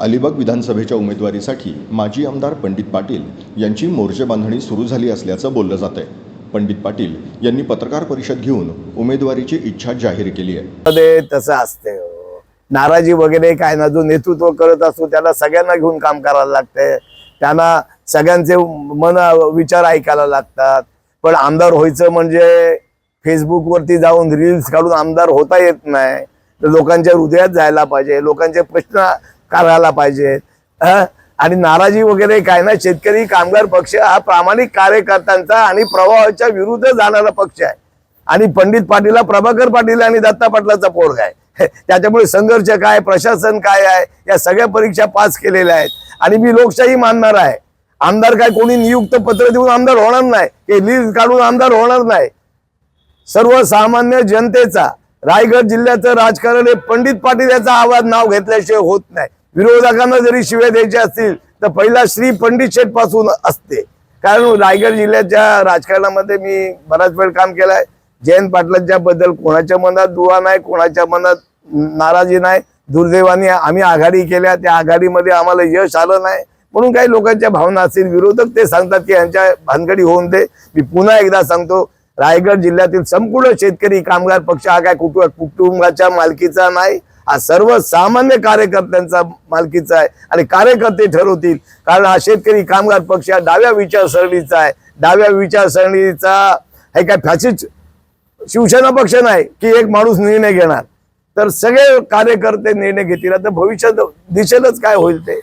अलिबाग विधानसभेच्या उमेदवारीसाठी माजी आमदार पंडित पाटील यांची मोर्चे बांधणी सुरू झाली असल्याचं बोललं जात आहे पंडित पाटील यांनी पत्रकार परिषद घेऊन उमेदवारीची इच्छा जाहीर केली आहे. तसं असते हो. नाराजी वगैरे काय ना जो नेतृत्व करत असतो त्याला सगळ्यांना घेऊन काम करायला लागते त्यांना सगळ्यांचे मन विचार ऐकायला लागतात. पण आमदार व्हायचं म्हणजे फेसबुकवरती जाऊन रील्स काढून आमदार होता येत नाही. तर लोकांच्या हृदयात जायला पाहिजे. लोकांचे प्रश्न करायला पाहिजेत आणि नाराजी वगैरे काय ना शेतकरी कामगार पक्ष हा प्रामाणिक कार्यकर्त्यांचा आणि प्रवाहाच्या विरुद्ध जाणारा पक्ष आहे. आणि पंडित पाटील प्रभाकर पाटील आणि दत्ता पाटलाचा पोरगा आहे. त्याच्यामुळे संघर्ष काय प्रशासन काय आहे या सगळ्या परीक्षा पास केलेल्या आहेत. आणि मी लोकशाही मानणार आहे. आमदार काय कोणी नियुक्त पत्र देऊन आमदार होणार नाही हे लिस्ट काढून आमदार होणार नाही. सर्वसामान्य जनतेचा रायगड जिल्ह्याचं राजकारण हे पंडित पाटील याचा आवाज नाव घेतल्याशिवाय होत नाही. विरोधकांना जरी शिव्या द्यायच्या असतील तर पहिला श्री पंडित शेठपासून असते. कारण रायगड जिल्ह्याच्या राजकारणामध्ये मी बराच वेळ काम केलाय. जयंत पाटलांच्या बद्दल कोणाच्या मनात दुवा नाही कोणाच्या मनात नाराजी नाही. दुर्दैवाने आम्ही आघाडी केल्या त्या आघाडीमध्ये आम्हाला यश आलं नाही. म्हणून काही लोकांच्या भावना असतील विरोधक ते सांगतात की यांच्या भानगडी होऊन दे. मी पुन्हा एकदा सांगतो रायगड जिल्ह्यातील संपूर्ण शेतकरी कामगार पक्ष हा काय कुटुंब कुटुंबाच्या मालकीचा नाही. हा सर्वसामान्य कार्यकर्त्यांचा मालकीचा आहे आणि कार्यकर्ते ठरवतील. कारण हा शेतकरी कामगार पक्ष हा डाव्या विचारसरणीचा आहे. डाव्या विचारसरणीचा हे काय फॅसिस्ट शिवसेना पक्ष नाही की एक माणूस निर्णय घेणार. तर सगळे कार्यकर्ते निर्णय घेतील. आता भविष्यात दिसेलच काय होईल ते?